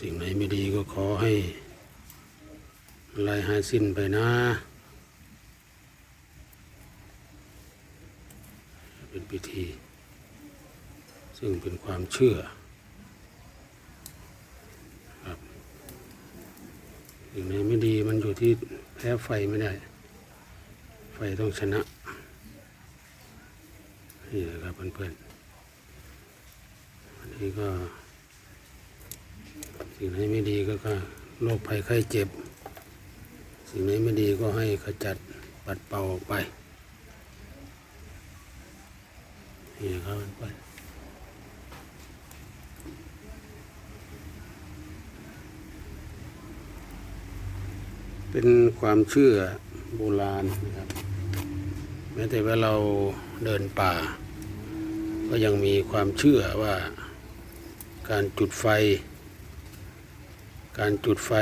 สิ่งไหนไม่ดีก็ขอให้ไล่หายสิ้นไปนะ เป็นพิธี ซึ่งเป็นความเชื่อครับสิ่งไหนไม่ดีมันอยู่ที่แพ้ไฟไม่ได้ ไฟต้องชนะ นี่แหละครับเพื่อนๆอันนี้ก็ สิ่งไหนไม่ดีก็ก็โรคภัยไข้เจ็บ สิ่งไหนไม่ดีก็ให้ขจัดปัดเป่าออกไปนี่นะครับเพื่อนเป็นความเชื่อโบราณนะครับ แม้แต่ว่าเราเดินป่า ก็ยังมีความเชื่อว่าการจุดไฟ การจุดไฟ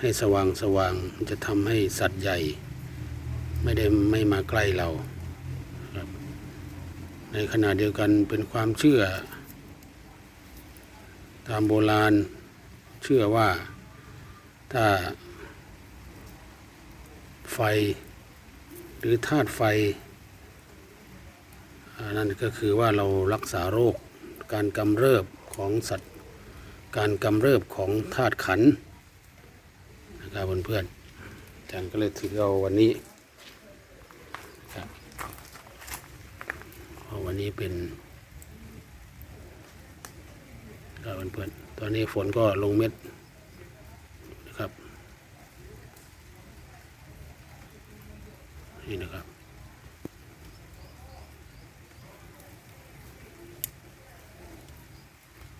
ให้สว่างสว่างๆจะทำให้สัตว์ใหญ่ ไม่ได้ไม่มาใกล้เราครับในขณะเดียวกันเป็นความเชื่อ ตามโบราณเชื่อว่าถ้าไฟ หรือธาตุไฟนั่นก็คือว่าเรารักษาโรคการกำเริบของสัตว์ การกำเริบของธาตุขันนะครับเพื่อนๆอาจารย์ก็เลยถือเอาวันนี้ครับเพราะวันนี้เป็นครับเพื่อนๆตอนนี้ฝนก็ลงเม็ดนะครับนี่นะครับ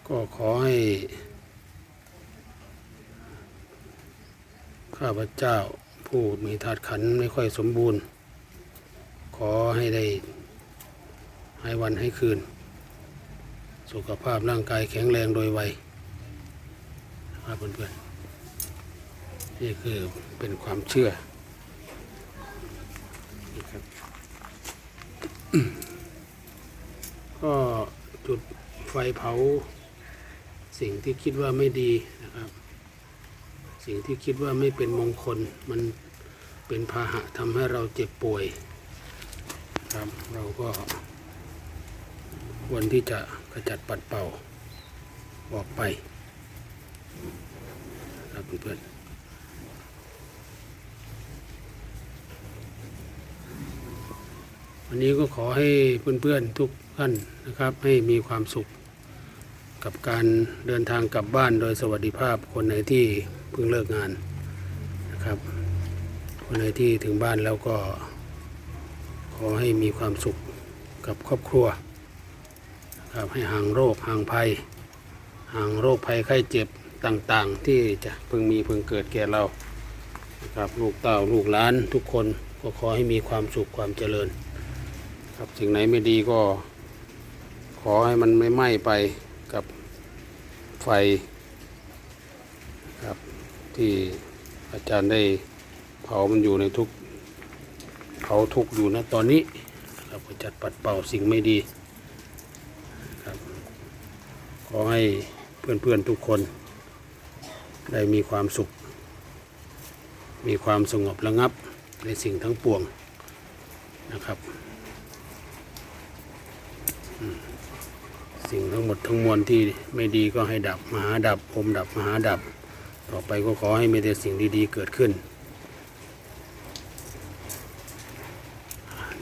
ก็ขอให้ ข้าพเจ้าผู้มีธาตุขันไม่ค่อยสมบูรณ์ ขอให้ได้ให้วันให้คืน สุขภาพร่างกายแข็งแรงโดยไวครับเพื่อนๆนี่คือเป็นความเชื่อนะครับก็จุดไฟเผาสิ่งที่คิดว่าไม่ดีนะครับ สิ่งที่คิดว่าไม่เป็นมงคลมันเป็นพาหะทำให้เราเจ็บป่วย ครับเราก็ควรที่จะกระจัดปัดเป่าออกไปครับเพื่อนวันนี้ก็ขอให้เพื่อนๆทุกท่านนะครับ ให้มีความสุข กับการเดินทางกลับบ้านโดยสวัสดิภาพคนไหนที่เพิ่งเลิกงานนะครับ คนไหนที่ถึงบ้านแล้วก็ ขอให้มีความสุขกับครอบครัวนะครับให้ห่างโรคห่างภัย ห่างโรคภัยไข้เจ็บต่างๆ ที่จะเพิ่งมีเพิ่งเกิดแก่เรานะครับลูกเต้าลูกหลานทุกคนก็ขอให้มีความสุขความเจริญ ครับสิ่งไหนไม่ดีก็ ขอให้มันไม่ไหม้ไป ไฟครับ ที่อาจารย์ได้เผามันอยู่ในทุกเผาทุกอยู่นะตอนนี้ครับก็จัดปัดเป่าสิ่งไม่ดีครับขอให้เพื่อนๆทุกคน ได้มีความสุข มีความสงบระงับในสิ่งทั้งปวงนะครับ สิ่งทั้งหมดทั้งมวลที่ไม่ดีก็ให้ดับมหาดับผมดับมหาดับ ต่อไปก็ขอให้มีแต่สิ่งดีๆเกิดขึ้น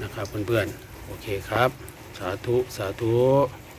นะครับเพื่อนๆโอเคครับ สาธุ สาธุ